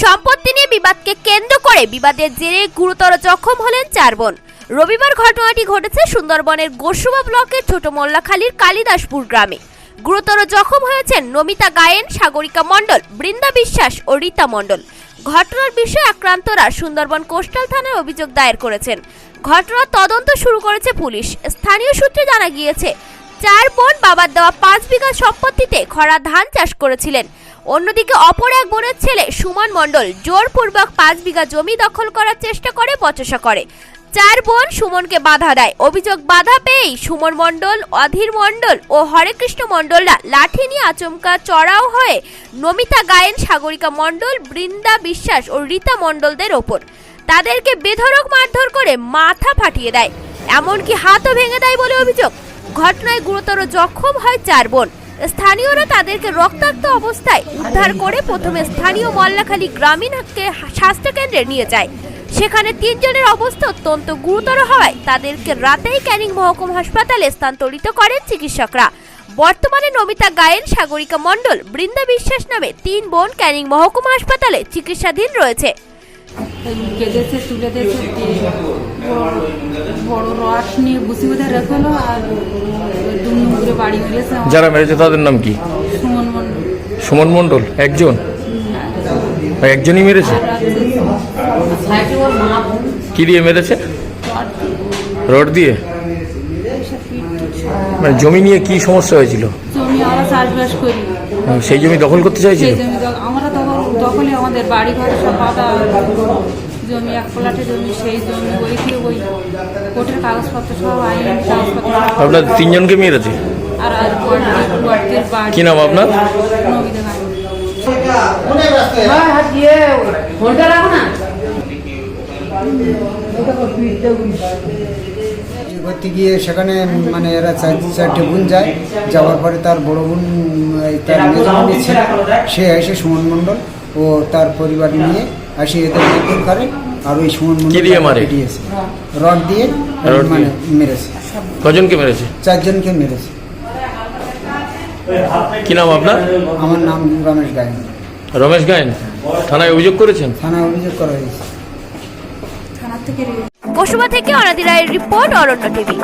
সম্পত্তি নিয়ে বিবাদকে কেন্দ্র করে বিবাদের জেরে গুরুতর জখম হলেন চার বোন। রবিবার ঘটনাটি ঘটেছে সুন্দরবনের গোসুবা ব্লকের ছোট মোল্লাখালীর কালিদাসপুর গ্রামে। গুরুতর জখম হয়েছেন নমিতা গায়েন, সাগরিকা মণ্ডল, বৃন্দা বিশ্বাস ও রীতা মণ্ডল। ঘটনার বিষয়ে আক্রান্তরা সুন্দরবন কোস্টাল থানায় অভিযোগ দায়ের করেছেন। ঘটনার তদন্ত শুরু করেছে পুলিশ। স্থানীয় সূত্রে জানা গিয়েছে, চার বোন বাবার দেওয়া পাঁচ বিঘা সম্পত্তিতে খরা ধান চাষ করেছিলেন। অন্যদিকে অপর এক বোনের ছেলে সুমন মণ্ডল জোরপূর্বক পাঁচ বিঘা জমি দখল করার চেষ্টা করে বচসা করে। চার বোন সুমনকে বাধা দেয়। অভিযোগ বাধা পেয়েই সুমন মণ্ডল, অধীর মণ্ডল ও হরেকৃষ্ণ মণ্ডলরা লাঠি নিয়ে আচমকা চড়াও হয়ে নমিতা গায়েন, সাগরিকা মণ্ডল, বৃন্দা বিশ্বাস ও রীতা মণ্ডলদের ওপর। তাদেরকে বেধড়ক মারধর করে মাথা ফাটিয়ে দেয়। এমনকি হাতও ভেঙে দেয় বলে অভিযোগ। ঘটনায় গুরুতর জখম হয় চার বোন। স্থানীয়রা তাদেরকে রক্তাক্ত অবস্থায় উদ্ধার করে প্রথমে স্থানীয় মল্লাখালী গ্রামীণ কে- স্বাস্থ্যকেন্দ্রে নিয়ে যায়। সেখানে তিনজনের অবস্থা অত্যন্ত গুরুতর হওয়ায় তাদেরকে রাতেই ক্যানিং মহকুমা হাসপাতালে স্থানান্তরিত করেন চিকিৎসকরা। বর্তমানে নমিতা গায়েন, সাগরিকা মণ্ডল, বৃন্দা বিশ্বাস নামে তিন বোন ক্যানিং মহকুমা হাসপাতালে চিকিৎসাধীন রয়েছে। কেঁদেছে তুলে দিয়েছে বড় রস নিয়ে বোধহয় রেখেলো আর করে বাড়ি মেরেছে যারা মেরেছে তাদের নাম কি? সুমন মন্ডল। সুমন মণ্ডল একজন? একজনই মেরেছে? কি দিয়ে মেরেছে? রড দিয়ে? মানে জমি নিয়ে কি সমস্যা হয়েছিল? সেই জমি দখল করতে চাইছিল? জমি দখ- আমরা তখন দখলে আমাদের বাড়ি ঘরে সব পাতা জমি এক প্লাটে জমি সেই জমি ওই দিয়ে ওই কোর্টের কাগজপত্র সব আইন কাগজপত্র আপনার তিনজনকে মেরেছে? আর আর বাড়ি। কি নাম আপনার? নবীদের বাড়ি। করতে গিয়ে সেখানে মানে এরা চার চারটে বোন যায় যাওয়ার পরে তার বড় বোন তার মেজ সে এসে সুমন মণ্ডল ও তার পরিবার নিয়ে এসে এদের মারধর করে আর ওই সুমন কি দিয়ে মারে? দিয়েছে রড দিয়ে রড মানে মেরেছে। কজনকে মেরেছে? চারজনকে মেরেছে। কি নাম আপনার? আমার নাম রমেশ গায়ন। রমেশ গায়েন? থানায় অভিযোগ করেছেন? থানায় অভিযোগ করা হয়েছে। থানার থেকে অনাদি রায়ের রিপোর্ট অরণ্য টিভি।